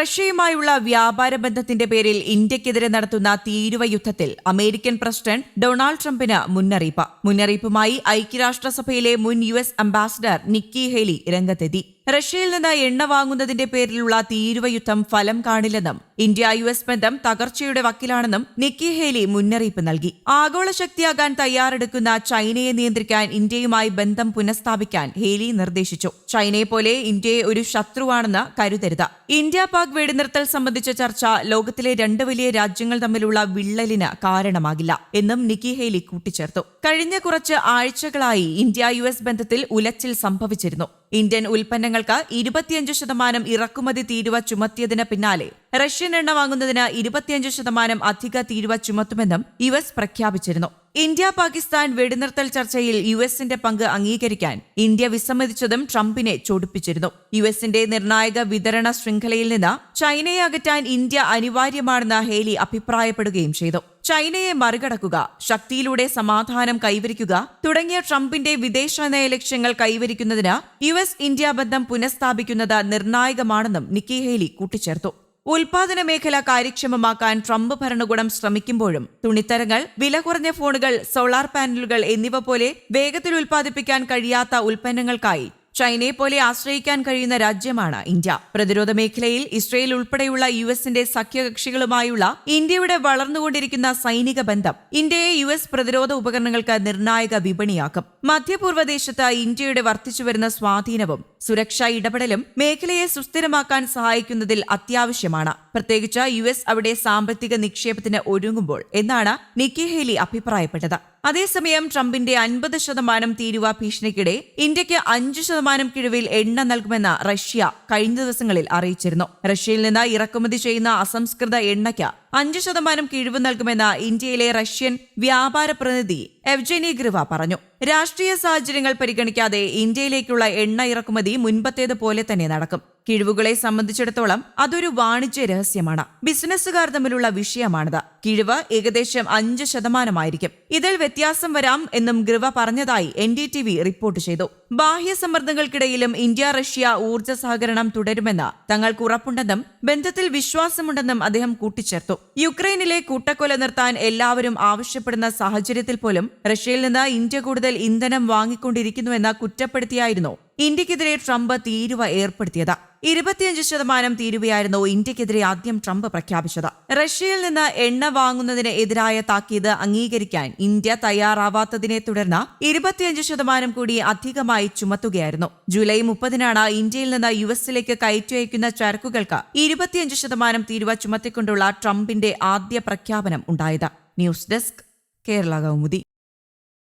റഷ്യയുമായുള്ള വ്യാപാര ബന്ധത്തിന്റെ പേരിൽ ഇന്ത്യക്കെതിരെ നടത്തുന്ന തീരുവ യുദ്ധത്തിൽ അമേരിക്കൻ പ്രസിഡന്റ് ഡൊണാൾഡ് ട്രംപിന് മുന്നറിയിപ്പ്. മുന്നറിയിപ്പുമായി ഐക്യരാഷ്ട്രസഭയിലെ മുൻ U S ambassador Nikki Haley രംഗത്തെത്തി. റഷ്യയിൽ നിന്ന് എണ്ണ വാങ്ങുന്നതിന്റെ പേരിലുള്ള തീരുവ യുദ്ധം ഫലം കാണില്ലെന്നും ഇന്ത്യ യു എസ് ബന്ധം തകർച്ചയുടെ വക്കിലാണെന്നും നിക്കി ഹേലി മുന്നറിയിപ്പ് നൽകി. ആഗോള ശക്തിയാകാൻ തയ്യാറെടുക്കുന്ന ചൈനയെ നിയന്ത്രിക്കാൻ ഇന്ത്യയുമായി ബന്ധം പുനഃസ്ഥാപിക്കാൻ ഹേലി നിർദ്ദേശിച്ചു. ചൈനയെ പോലെ ഇന്ത്യയെ ഒരു ശത്രുവാണെന്ന് കരുതരുത്. ഇന്ത്യ പാക് വെടിനിർത്തൽ സംബന്ധിച്ച ചർച്ച ലോകത്തിലെ രണ്ട് വലിയ രാജ്യങ്ങൾ തമ്മിലുള്ള വിള്ളലിന് കാരണമാകില്ല എന്നും നിക്കി ഹേലി കൂട്ടിച്ചേർത്തു. കഴിഞ്ഞ കുറച്ച് ആഴ്ചകളായി ഇന്ത്യ യു എസ് ബന്ധത്തിൽ ഉലച്ചിൽ സംഭവിച്ചിരുന്നു. ഇന്ത്യൻ ഉൽപ്പന്നങ്ങൾക്ക് ഇരുപത്തിയഞ്ച് ശതമാനം ഇറക്കുമതി തീരുവ ചുമത്തിയതിന് പിന്നാലെ റഷ്യൻ എണ്ണ വാങ്ങുന്നതിന് ഇരുപത്തിയഞ്ച് ശതമാനം അധിക തീരുവ ചുമത്തുമെന്നും യു എസ് പ്രഖ്യാപിച്ചിരുന്നു. ഇന്ത്യ പാകിസ്ഥാൻ വെടിനിർത്തൽ ചർച്ചയിൽ യു എസിന്റെ പങ്ക് അംഗീകരിക്കാൻ ഇന്ത്യ വിസമ്മതിച്ചതും ട്രംപിനെ ചൊടിപ്പിച്ചിരുന്നു. യു എസിന്റെ നിർണായക വിതരണ ശൃംഖലയിൽ നിന്ന് ചൈനയെ അകറ്റാൻ ഇന്ത്യ അനിവാര്യമാണെന്ന് ഹേലി അഭിപ്രായപ്പെടുകയും ചെയ്തു. ചൈനയെ മറികടക്കുക ശക്തിയിലൂടെ സമാധാനം കൈവരിക്കുക തുടങ്ങിയ ട്രംപിന്റെ വിദേശ നയ ലക്ഷ്യങ്ങൾ കൈവരിക്കുന്നതിന് യു എസ് ഇന്ത്യ ബന്ധം പുനഃസ്ഥാപിക്കുന്നത് നിർണായകമാണെന്നും നിക്കി ഹേലി കൂട്ടിച്ചേർത്തു. ഉൽപാദന മേഖല കാര്യക്ഷമമാക്കാൻ ട്രംപ് ഭരണകൂടം ശ്രമിക്കുമ്പോഴും തുണിത്തരങ്ങൾ വില കുറഞ്ഞ ഫോണുകൾ സോളാർ പാനലുകൾ എന്നിവ പോലെ വേഗത്തിൽ ഉൽപ്പാദിപ്പിക്കാൻ കഴിയാത്ത ഉൽപ്പന്നങ്ങൾക്കായി ചൈനയെ പോലെ ആശ്രയിക്കാൻ കഴിയുന്ന രാജ്യമാണ് ഇന്ത്യ. പ്രതിരോധ മേഖലയിൽ ഇസ്രയേൽ ഉൾപ്പെടെയുള്ള യു എസിന്റെ സഖ്യകക്ഷികളുമായുള്ള ഇന്ത്യയുടെ വളർന്നുകൊണ്ടിരിക്കുന്ന സൈനിക ബന്ധം ഇന്ത്യയെ യു എസ് പ്രതിരോധ ഉപകരണങ്ങൾക്ക് നിർണായക വിപണിയാക്കും. മധ്യപൂർവദേശത്ത് ഇന്ത്യയുടെ വർദ്ധിച്ചുവരുന്ന സ്വാധീനവും സുരക്ഷാ ഇടപെടലും മേഖലയെ സുസ്ഥിരമാക്കാൻ സഹായിക്കുന്നതിൽ അത്യാവശ്യമാണ്. പ്രത്യേകിച്ച് യു എസ് അവിടെ സാമ്പത്തിക നിക്ഷേപത്തിന് ഒരുങ്ങുമ്പോൾ എന്നാണ് നിക്കി ഹേലി അഭിപ്രായപ്പെട്ടത്. അതേസമയം ട്രംപിന്റെ അൻപത് ശതമാനം തീരുവ ഭീഷണിക്കിടെ ഇന്ത്യയ്ക്ക് അഞ്ച് ശതമാനം കിഴിവിൽ എണ്ണ നൽകുമെന്ന് റഷ്യ കഴിഞ്ഞ ദിവസങ്ങളിൽ അറിയിച്ചിരുന്നു. റഷ്യയിൽ നിന്ന് ഇറക്കുമതി ചെയ്യുന്ന അസംസ്കൃത എണ്ണയ്ക്ക് അഞ്ച് ശതമാനം കിഴിവ് നൽകുമെന്ന് ഇന്ത്യയിലെ റഷ്യൻ വ്യാപാര പ്രതിനിധി എവ്ജനി ഗ്രിവ പറഞ്ഞു. രാഷ്ട്രീയ സാഹചര്യങ്ങൾ പരിഗണിക്കാതെ ഇന്ത്യയിലേക്കുള്ള എണ്ണ ഇറക്കുമതി മുൻപത്തേതുപോലെ തന്നെ നടക്കും. കിഴിവുകളെ സംബന്ധിച്ചിടത്തോളം അതൊരു വാണിജ്യ രഹസ്യമാണ്. ബിസിനസ്സുകാർ തമ്മിലുള്ള വിഷയമാണിത്. കിഴിവ് ഏകദേശം അഞ്ച് ശതമാനമായിരിക്കും. ഇതിൽ വ്യത്യാസം വരാം എന്നും ഗ്രിവ പറഞ്ഞതായി N D T V report ചെയ്തു. ബാഹ്യ സമ്മർദ്ദങ്ങൾക്കിടയിലും ഇന്ത്യ റഷ്യ ഊർജ സഹകരണം തുടരുമെന്ന് തങ്ങൾക്ക് ഉറപ്പുണ്ടെന്നും ബന്ധത്തിൽ വിശ്വാസമുണ്ടെന്നും അദ്ദേഹം കൂട്ടിച്ചേർത്തു. യുക്രൈനിലെ കൂട്ടക്കൊല നിർത്താൻ എല്ലാവരും ആവശ്യപ്പെടുന്ന സാഹചര്യത്തിൽ പോലും റഷ്യയിൽ നിന്ന് ഇന്ത്യ കൂടുതൽ ഇന്ധനം വാങ്ങിക്കൊണ്ടിരിക്കുന്നുവെന്ന് കുറ്റപ്പെടുത്തിയായിരുന്നു ഇന്ത്യക്കെതിരെ ട്രംപ് തീരുവ ഏർപ്പെടുത്തിയത്. ഇരുപത്തിയഞ്ച് ശതമാനം തീരുവയായിരുന്നു ഇന്ത്യക്കെതിരെ ആദ്യം ട്രംപ് പ്രഖ്യാപിച്ചത്. റഷ്യയിൽ നിന്ന് എണ്ണ വാങ്ങുന്നതിന് എതിരായ താക്കീത് അംഗീകരിക്കാൻ ഇന്ത്യ തയ്യാറാവാത്തതിനെ തുടർന്ന് ഇരുപത്തിയഞ്ച് ശതമാനം കൂടി അധികമായി ചുമത്തുകയായിരുന്നു. ജൂലൈ മുപ്പതിനാണ് ഇന്ത്യയിൽ നിന്ന് യു എസിലേക്ക് കയറ്റി അയക്കുന്ന ചരക്കുകൾക്ക് ഇരുപത്തിയഞ്ച് ശതമാനം തീരുവ ചുമത്തിക്കൊണ്ടുള്ള ട്രംപിന്റെ ആദ്യ പ്രഖ്യാപനം ഉണ്ടായത്. News desk Kerala Kaumudi.